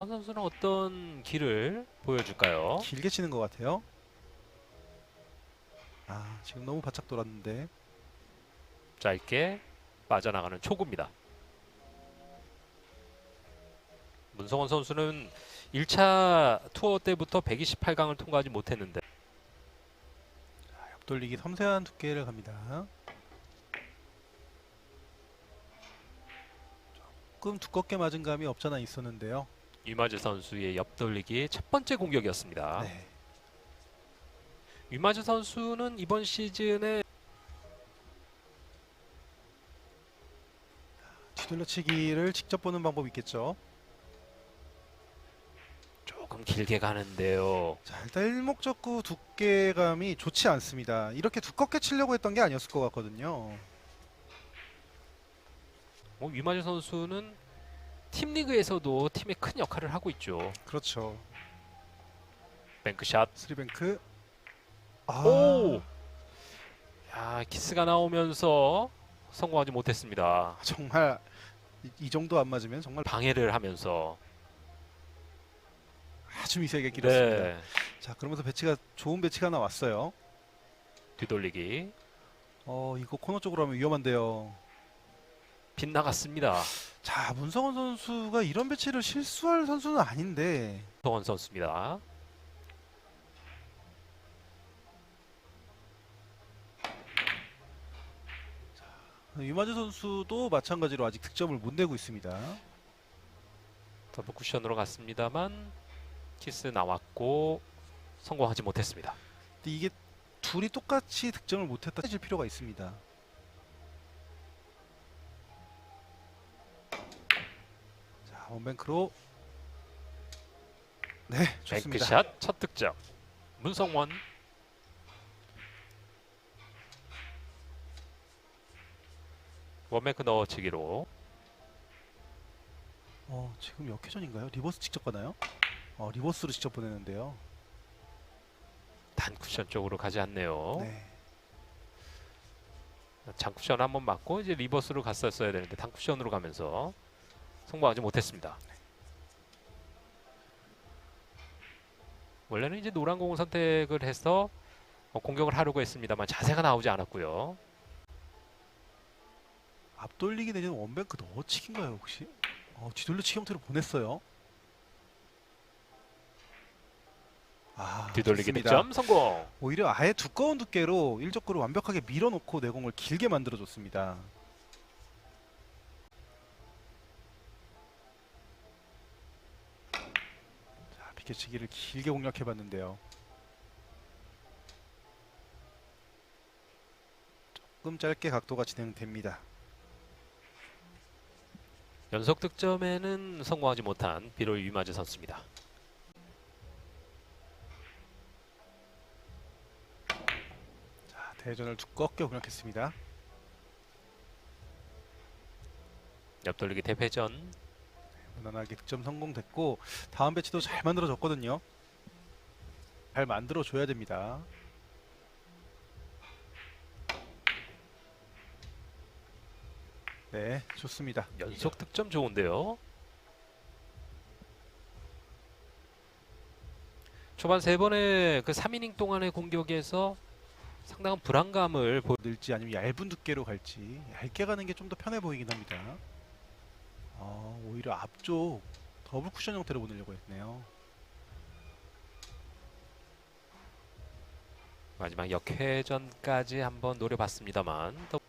한 선수는 어떤 길을 보여줄까요? 길게 치는 것 같아요. 아 지금 너무 바짝 돌았는데 짧게 빠져나가는 초구입니다. 문성원 선수는 1차 투어 때부터 128강을 통과하지 못했는데 옆돌리기 섬세한 두께를 갑니다. 조금 두껍게 맞은 감이 없잖아 있었는데요. 유마즈 선수의 옆돌리기 첫 번째 공격이었습니다. 네. 유마즈 선수는 이번 시즌에 뒤돌려치기를 직접 보는 방법이 있겠죠. 조금 길게 가는데요. 자 일단 일목적구 두께감이 좋지 않습니다. 이렇게 두껍게 치려고 했던 게 아니었을 것 같거든요. 뭐 유마즈 선수는 팀 리그에서도 팀에 큰 역할을 하고 있죠. 그렇죠. 뱅크샷. 스리뱅크. 아, 오! 야, 키스가 나오면서 성공하지 못했습니다. 정말 이, 이 정도 안 맞으면 정말 방해를 하면서 아주 미세하게 길었습니다. 네. 자 그러면서 배치가 좋은 배치가 나왔어요. 뒤돌리기 어 이거 코너 쪽으로 하면 위험한데요. 빗나갔습니다. 자 문성원 선수가 이런 배치를 실수할 선수는 아닌데 성원 선수입니다. 유마즈 선수도 마찬가지로 아직 득점을 못 내고 있습니다. 더블 쿠션으로 갔습니다만 키스 나왔고 성공하지 못했습니다. 이게 둘이 똑같이 득점을 못했다 해줄 필요가 있습니다. 원뱅크로 네 좋습니다. 뱅크샷 첫 득점. 문성원 원뱅크 넣어치기로 어 지금 역회전인가요? 리버스 직접 가나요? 어 리버스로 직접 보내는데요. 단 쿠션 쪽으로 가지 않네요. 네. 장 쿠션 한번 맞고 이제 리버스로 갔었어야 되는데 단 쿠션으로 가면서 성공하지 못했습니다. 원래는 이제 노란 공을 선택을 해서 어, 공격을 하려고 했습니다만 자세가 나오지 않았고요. 앞돌리기 내지는 원뱅크 넣어치기인가요 혹시? 어, 뒤돌려치기 형태로 보냈어요. 아, 뒤돌리기. 득점 성공. 오히려 아예 두꺼운 두께로 일적구를 완벽하게 밀어놓고 내공을 길게 만들어줬습니다. 자, 비켜치기를 길게 공략해봤는데요. 조금 짧게 각도가 진행됩니다. 연속 득점에는 성공하지 못한 비로 유마즈 선수입니다. 자, 대전을 두껍게 공략했습니다. 옆돌리기 대회전 무난하게 득점 성공됐고 다음 배치도 잘 만들어졌거든요. 잘 만들어줘야 됩니다. 네, 좋습니다. 연속 득점 좋은데요. 초반 세 번의 그 3이닝 동안의 공격에서 상당한 불안감을 보 늘지 아니면 얇은 두께로 갈지 얇게 가는 게 좀 더 편해 보이긴 합니다. 어, 오히려 앞쪽 더블 쿠션 형태로 보내려고 했네요. 마지막 역회전까지 한번 노려봤습니다만 더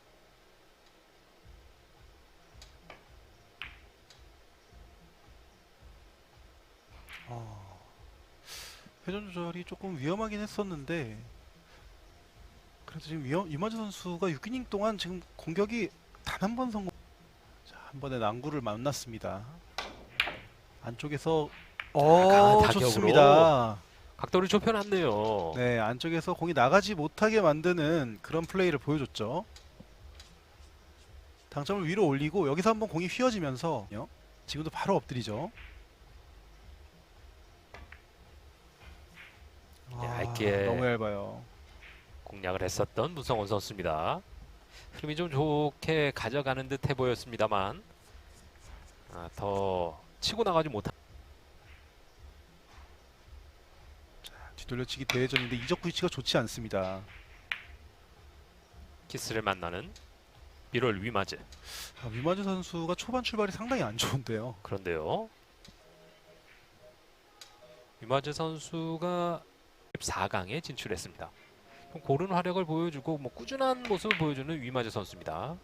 어, 회전 조절이 조금 위험하긴 했었는데 그래도 지금 위험, 이마주 선수가 6이닝 동안 지금 공격이 단 한 번 성공 자, 한 번의 난구를 만났습니다 안쪽에서 강한 어. 좋습니다 각도를 좁혀놨네요. 네 안쪽에서 공이 나가지 못하게 만드는 그런 플레이를 보여줬죠 당점을 위로 올리고 여기서 한번 공이 휘어지면서 지금도 바로 엎드리죠 아, 얇게. 너무 얇아요 공략을 했었던 문성원 선수입니다. 흐름이 좀 좋게 가져가는 듯해 보였습니다만 아, 더 치고 나가지 못한 뒤돌려치기 대회전인데 이적 위치가 좋지 않습니다. 키스를 만나는 1월 위마즈 아, 위마즈 선수가 초반 출발이 상당히 안 좋은데요. 그런데요 위마즈 선수가 14강에 진출했습니다. 좀 고른 활약을 보여주고 뭐 꾸준한 모습을 보여주는 위마즈 선수입니다.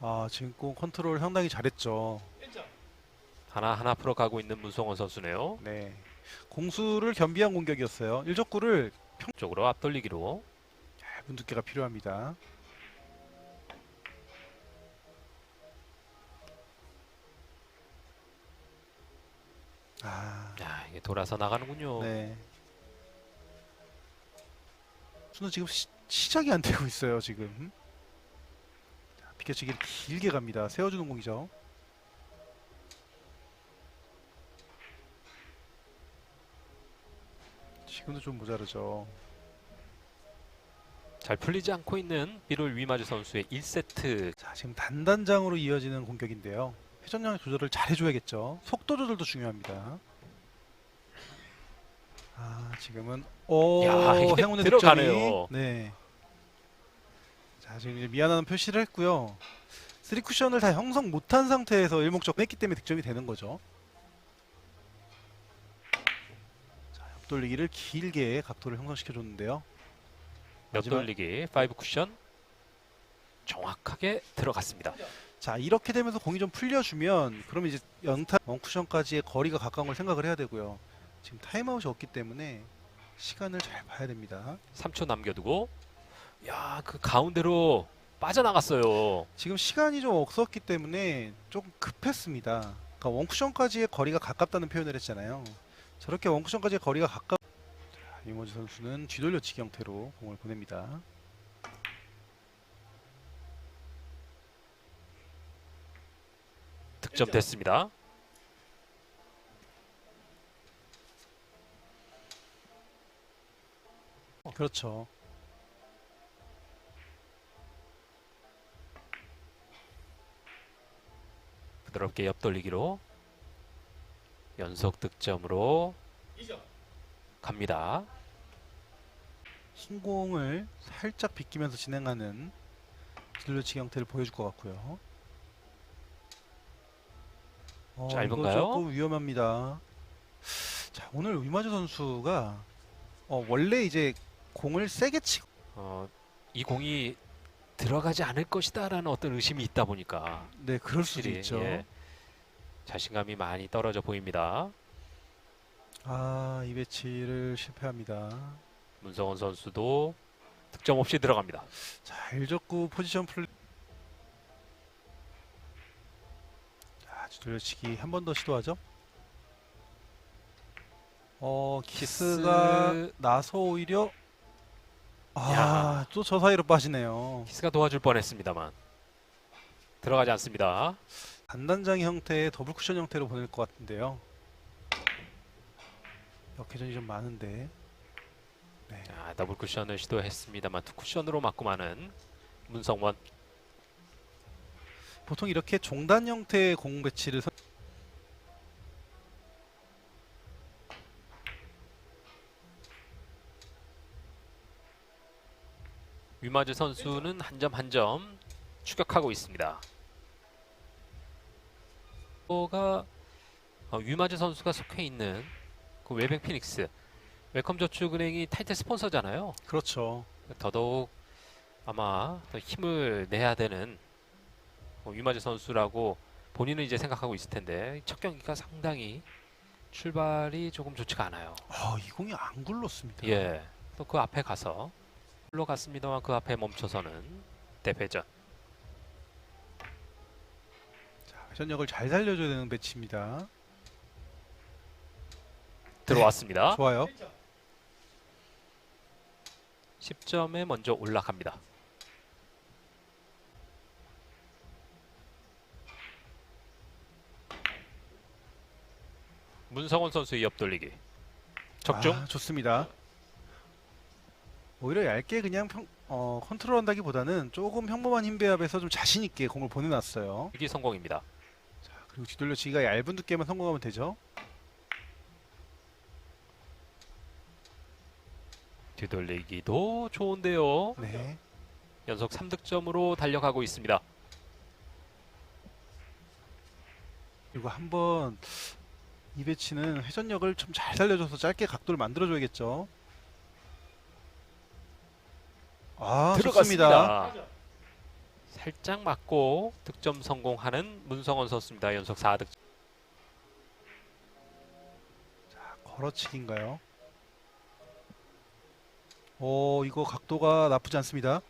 아 지금 공 컨트롤 상당히 잘했죠. 하나하나 풀어가고 있는 문성원 선수네요. 네. 공수를 겸비한 공격이었어요. 일적구를 쪽으로 앞돌리기로 얇은 두께가 필요합니다. 아, 야, 이게 돌아서 나가는군요. 네. 수는 지금 시, 시작이 안 되고 있어요. 지금. 자, 비켜치기를 길게 갑니다. 세워주는 공이죠. 지금도 좀 모자르죠. 잘 풀리지 않고 있는 1월 위마즈 선수의 1세트 자, 지금 단단장으로 이어지는 공격인데요. 회전량 조절을 잘 해줘야겠죠. 속도 조절도 중요합니다. 아, 지금은 오 야, 이게 행운의 들어가네요. 득점이 네. 자, 지금 이제 미안한 표시를 했고요. 3 쿠션을 다 형성 못한 상태에서 일목적 했기 때문에 득점이 되는 거죠. 자, 옆돌리기를 길게 각도를 형성시켜 줬는데요. 마지막- 옆돌리기 5 쿠션 정확하게 들어갔습니다. 자 이렇게 되면서 공이 좀 풀려주면 그러면 이제 연타 원쿠션까지의 거리가 가까운 걸 생각을 해야 되고요. 지금 타임아웃이 없기 때문에 시간을 잘 봐야 됩니다. 3초 남겨두고 야, 그 가운데로 빠져나갔어요. 지금 시간이 좀 없었기 때문에 조금 급했습니다. 그러니까 원쿠션까지의 거리가 가깝다는 표현을 했잖아요. 저렇게 원쿠션까지의 거리가 가깝. 자, 이모지 선수는 뒤돌려치기 형태로 공을 보냅니다. 득점 됐습니다. 그렇죠. 부드럽게 옆돌리기로 연속 득점으로 갑니다. 흰 공을 살짝 비끼면서 진행하는 뒤돌려치기 형태를 보여줄 것 같고요. 어, 짧은가요? 조금 위험합니다. 자 오늘 위마즈 선수가 어, 원래 이제 공을 세게 치고 어, 이 공이 들어가지 않을 것이다라는 어떤 의심이 있다 보니까 네 그럴 수도 확실히, 있죠. 예, 자신감이 많이 떨어져 보입니다. 아 이 배치를 실패합니다. 문성원 선수도 득점 없이 들어갑니다. 자 일적구 포지션 플레이. 자 뒤돌려치기 한 번 더 시도하죠. 어 키스가 키스. 나서 오히려 야. 아 또 저 사이로 빠지네요. 키스가 도와줄 뻔했습니다만 들어가지 않습니다. 단단장 형태의 더블 쿠션 형태로 보낼 것 같은데요. 역회전이 좀 많은데. 네. 자, 더블 쿠션을 시도했습니다만 투 쿠션으로 맞고 마는 문성원. 보통 이렇게 종단 형태의 공 배치를 선... 위마즈 선수는 한 점 한 점 추격하고 있습니다. 가 어, 위마즈 선수가 속해 있는 그 웨뱅 피닉스 웰컴저축은행이 타이틀 스폰서잖아요. 그렇죠. 더더욱 아마 더 힘을 내야 되는 어, 위마즈 선수라고 본인은 이제 생각하고 있을 텐데 첫 경기가 상당히 출발이 조금 좋지가 않아요. 아, 이 공이 안 굴렀습니다. 예. 또 그 앞에 가서 흘러갔습니다만 그 앞에 멈춰서는 대회전. 자, 회전력을 잘 살려줘야 되는 배치입니다. 들어왔습니다. 좋아요. 10점에 먼저 올라갑니다. 문성원 선수의 옆돌리기. 적중. 아, 좋습니다. 오히려 얇게 그냥 평, 어, 컨트롤한다기보다는 조금 평범한 힘 배합에서 좀 자신 있게 공을 보내놨어요. 이기 성공입니다. 자, 그리고 뒤돌려치기가 얇은 두께만 성공하면 되죠. 뒤돌리기도 좋은데요. 네. 연속 3득점으로 달려가고 있습니다. 그리고 한번 이 배치는 회전력을 좀 잘 살려줘서 짧게 각도를 만들어줘야겠죠. 아 좋습니다. 들어갔습니다. 살짝 맞고 득점 성공하는 문성원 선수입니다. 연속 4득점. 걸어치기인가요? 오 이거 각도가 나쁘지 않습니다.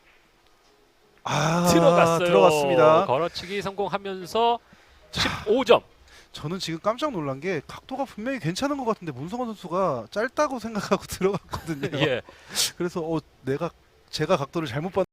아 들어갔어요. 들어갔습니다. 걸어치기 성공하면서 15점. 저는 지금 깜짝 놀란 게 각도가 분명히 괜찮은 것 같은데 문성원 선수가 짧다고 생각하고 들어갔거든요. 예. 그래서 어 내가 제가 각도를 잘못 봤.